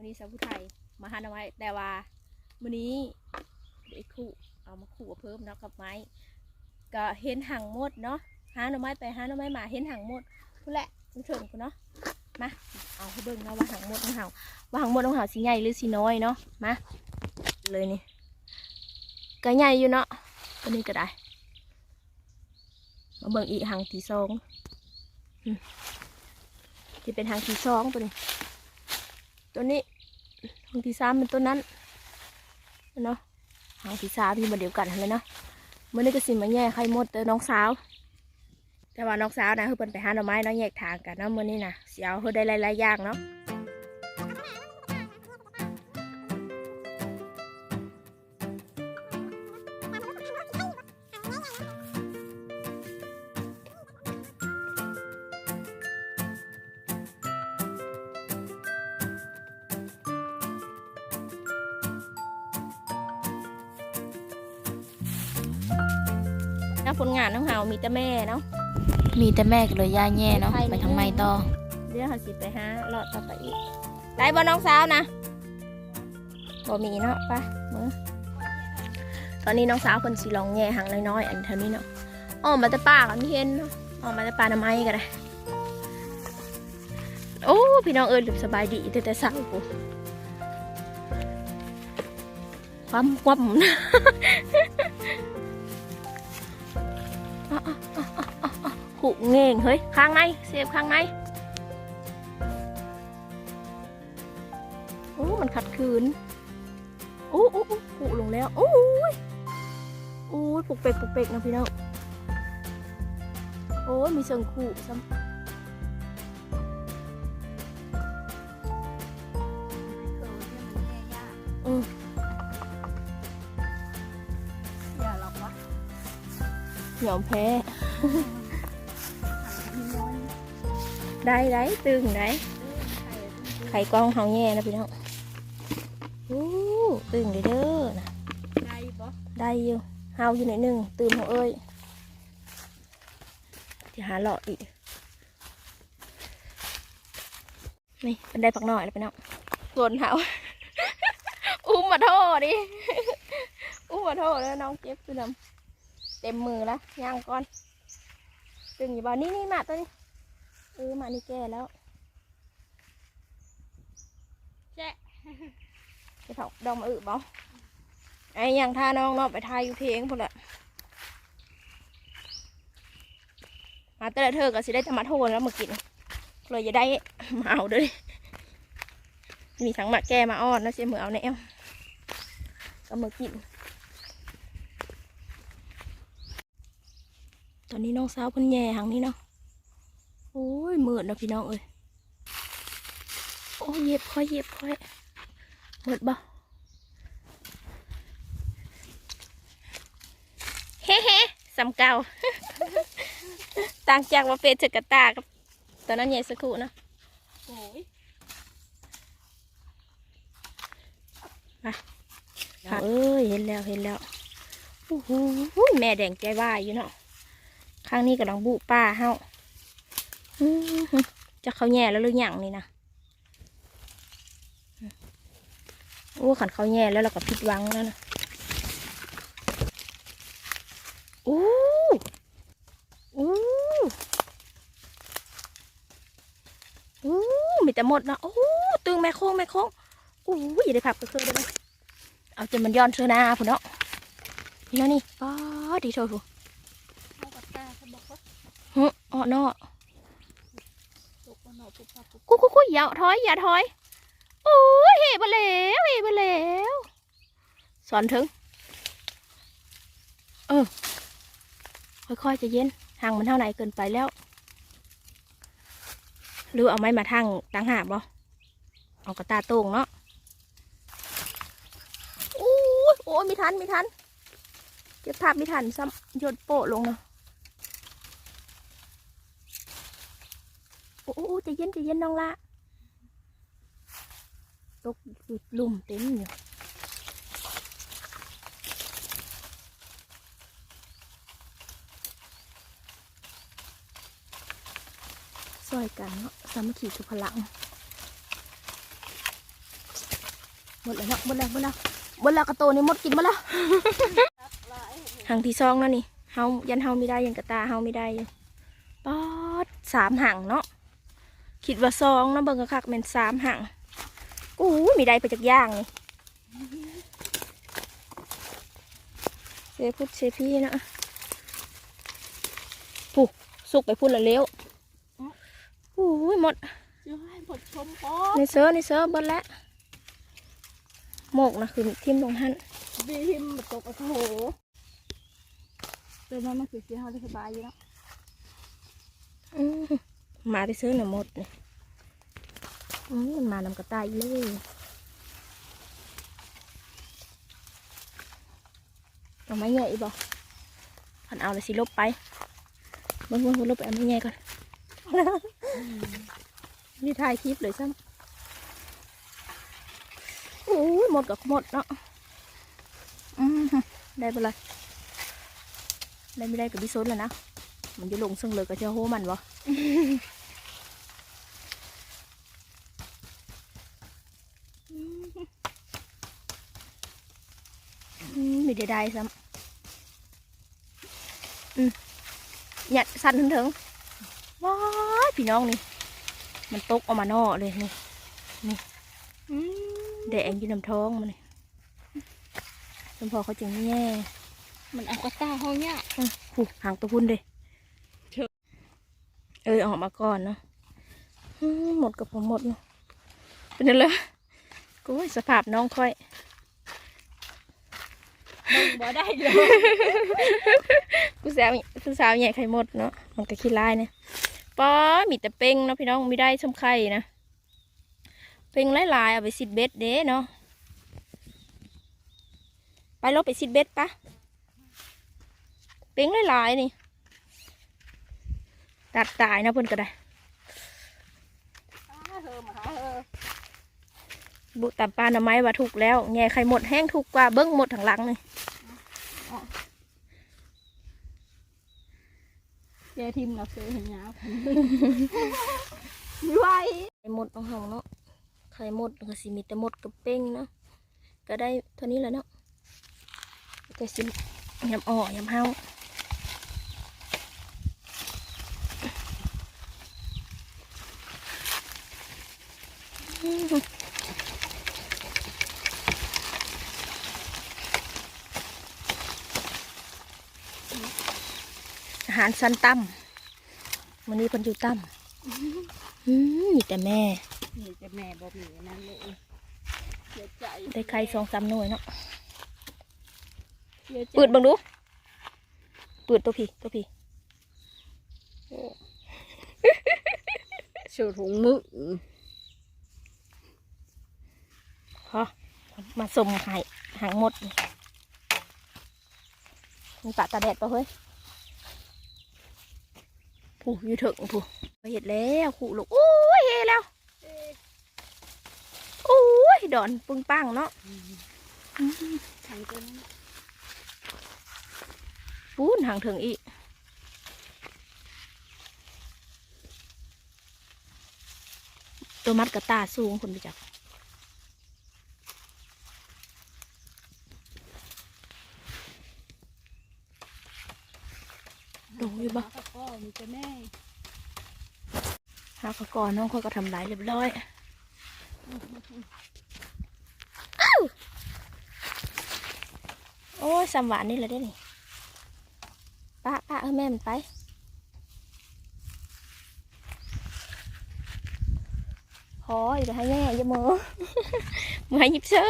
วันนี้สาวผู้ไทยมาหาน่อไม้แต่ว่าวันนี้เด็กคู่เอามาขู่เพิ่มเนาะกับไม้ ก็เห็นหางมดเนาะหาหน่อไม้ไปหาหน่อไม้มาเห็นหางมดพูดแหละถึงถึงกูเนาะมาเอาให้เบิ่งเนาะว่าหางมดของเห่าว่าหางมดของเห่าสีใหญ่หรือสีน้อยเนาะมาเลยนี่ก็ใหญ่อยู่เนาะตัวนี้ก็ได้มาเบิ่งอีกหางที่สองที่เป็นหางที่สองตัวนี้ ตัวนี้หางที่สามเป็นตัวนั้นเนาะหางที่สามที่มาเดียวกันเลยเนาะเมื่อนี้ก็สิมาแย่ไข่มดเตอน้องสาว แต่ว่าน้องสาวนะคือเพิ่นไปหาหน่อไม้เนาะแยกทางกันเนาะมื่อนี้นะเสียวเพิ่นได้หลายๆอย่างเนาะ นะผลงานน้องเฮามีแต่แม่เนาะมีแต่แม่ก็เลยย่าแย่เนาะไปทางไม่ต่อเดี๋ยวเขาสิไปหาเลาะต่อไปอีกได้บ่น้องสาวนะบ่มีเนาะไปะมือตอนนี้น้องสาวคนสิลองแง่หางน้อยๆอันเท่านี้เนาะออกมาแต่ป่าก็ไม่เห็นเนาะออกมาแต่ป่าหน้ำไม้ก็ได้โอ้พี่น้องเอ้ยหลุบสบายดีแต่แต่เศร้ากูความความ ขู่เง่งเฮ้ยข้างในเสียบข้างในโอ้ มันขัดขืนโอ้โอ้โอ้ปุลงแล้วโอ้ยโอ้ยปุกเป็กปุกเป็กนะพี่น้องโอ้ยมีเสียงขู่ซ้ำอืมอ ยอมแพ้ ได้ได้ตึงได้ไข่กล้องเฮาแย่นะพี่น้องโอ้ตึงเด้อเด้อนะได้ปะได้อยู่เฮาอยู่ในหนึ่งตื่นหัวเอ้ยจะหาหลอดอีกนี่เป็นได้ปักหน่อยแล้วพี่น้องส่วนเฮาอุ้มมาโทษดิอุ้มมาโทษแล้วน้องเจ็บคือนำ เต็มมือแล้วย่างก่อนตึงอยู่บ้านนี่นี่มาตัวนี้เออมานี่แก่แล้วแจ๊ะไปถอกดอมอึบ่ไอ้ยังท่าน้องเนาะไปทายอยู่เพลงพุ่นละมาแต่ละเธอก็สิได้ธรรมะโทนแล้วมากินเลยจะได้มาเอาด้วยมีทั้งหมักแก้มาอ้อนแล้วเสียมือเอาแนวก็มากิน ตอนนี้น้องสาวเพิ่นแย่หางนี้เนาะโอ้ยมืดนะพี่น้องเอ้ยโอ้ยเย็บค่อยเย็บค่อยเปิดบ่เฮ้เฮ้สำเก่าต่างจากว่าเฟซเจกบตากับตอนนั้นใหญ่สักครู่เนอะโอ้ยค่ะเอ้ยเห็นแล้วเห็นแล้วโอ้โหแม่แดงใจว่าอยู่เนาะ ข้างนี้กำลังบุป้าเฮาอื้อหือจะเขาแย่แล้วหรือยังนี่นะโอ้ขันเขาแย่แล้วเราก็ผิดหวังแล้วนะอู้อู้อู้มีแต่หมดนะโอ้ตึงแม่โค้งแม่โค้งอู้อย่าได้ผับก็คือได้ไหมเอาจนมันย้อนเสื้อหน้าพุ่นเนาะนี่นี่ป้าดดีโชว์ผู้ เอาปากกาเขาบอกว่า ฮึอ๋อเนาะตกเอาหน่อปุ๊บปั๊บปุ๊บกูกูกูอย่าถอยอย่าถอยโอ้ยเห็บมาแล้วเห็บมาแล้วสอนถึง เออ ค่อยๆใจะเย็นทางมันเท่าไหนเกินไปแล้ว หรือเอาไม้มาทางต่างหากบ่เอากระตาโต่งเนาะโอ้ยโอ้ยมีทันมีทันเก็บภาพมีทันซ้ำหยดโปะลงเนาะ อ้โอ้จะเย็นจะเย็นน้องละตกลุ่มเต็มอยู่ซอยกันเนาะสามัคคีคือพลังหมดแล้วเนาะหมดแล้วหมดแล้วหมดแล้วกระโตนี่หมดกินหมาแล้วหางที่ซองนั่นนี่เฮายันเฮาไม่ได้ยันกระตาเฮาไม่ได้ป๊อดสามหางเนาะ คิดว่าซองเนาะเบิ่งกะคักเป็นสามหางกู้มีได้ไปจากย่างนี่เซพุดเซพี่เนาะปุ๊สุกไปพุ่นละเลี้ยวอู้ยหมดจะให้หมดชมพอในเซอร์ในเซอร์เบดแล้วหมกนะคือทิมลงหันบีมมาตกโอ้โหเป็นนั้นมันคือที่เขาได้สบายอยู่แล้วอื้อ มาไปซื้อหน่ะหมดนี่อื้อมันมานำกระต่ายอีเลยเอาไม้ใหญ่บ่พันเอาเลยสิลบไปเบิ่งเบิ่งเบิ่งลบไปเอาไม้ใหญ่ก่อนนี่ถ่ายคลิปเลยซ้ำโอ้ยหมดกับหมดเนาะอืมได้ไปเลยได้ไม่ได้กับพี่ซนแล้วนะ มันจะลงซึ่งเลยก็จะโหมันวะอืมมีได้ได้ซ้ำอืมเนี่ยสั่นถึงถึงๆว้ายพี่น้องนี่ มันตกออกมานอกเลยนี่อืมแดงอยู่น้ำท้องมันนี่จนพอเขาจึงแย่มันเอากระตาเขาเนี่ยอื้อหูหางตัวพุ่นเลยเถอะ เออออกมาก่อนเนาะอื้อหมดกับผมหมดเนาะเป็นยังไงกูยสภาพน้องค่อยมึงบ่ได้เลยผู้สาวผู้สาวใหญ่ไข่หมดเนาะมันก็ขี้ลายเนี่ยป้อมีแต่เป้งเนาะพี่น้องไม่ได้ชมไข่นะเป้งหลายๆเอาไปซิดเบ็ดเด้เนาะไปลบไปซิดเบ็ดปะเป้งหลายๆนี่ ตัดตายนะเพิ่นก็ได้เธอมาหาเธอบุตามปลาหน่อไม้ว่าถูกแล้วแง่ไข่หมดแห้งถูกกว่าเบิ้งหมดถังหลังเลยเจทิมเราเคยเห็นยาวไม่ไหวไข่หมดบางห้องเนาะไข่หมดก็สิมีแต่หมดกับเป้งเนาะก็ได้เท่านี้แหละเนาะแต่สิยำอ่อยำเฮา อาหารสันตั้มวันนี้เพิ่นอยู่ตั้มอืมมีแต่แม่นี่จะแม่บอกหนูนั่นเลยเสียใจได้ไข่สองสามหน่วยเนาะเสียใจเปิดเบังดูเปิดตัวพี่ตัวพี่สูถุงมือพอมาส่งไข่หางหมดนี่ มีปะตาแดดปะเฮ้ยผู้อยูถึงผู้ไปเห็ดแล้วขู่ลูกโอ้ยเฮแล้วโอ้ยดอนปึ้งปังเนาะทางเจ้าปูนหางถึงอีกตัวมัดกับตาสูงคนไปจับ ดูอยู่บ่ ก็มี แต่แม่หาเขาก่อนน้องเขาก็ทำลายเรียบร้อยอ้าวโอ้ยสามหวานนี่แหละเด้นี่ป้าป้าเออแม่มันไปพออย่าไปให้แม่อย่ามือมือให้หยิบเสื้อ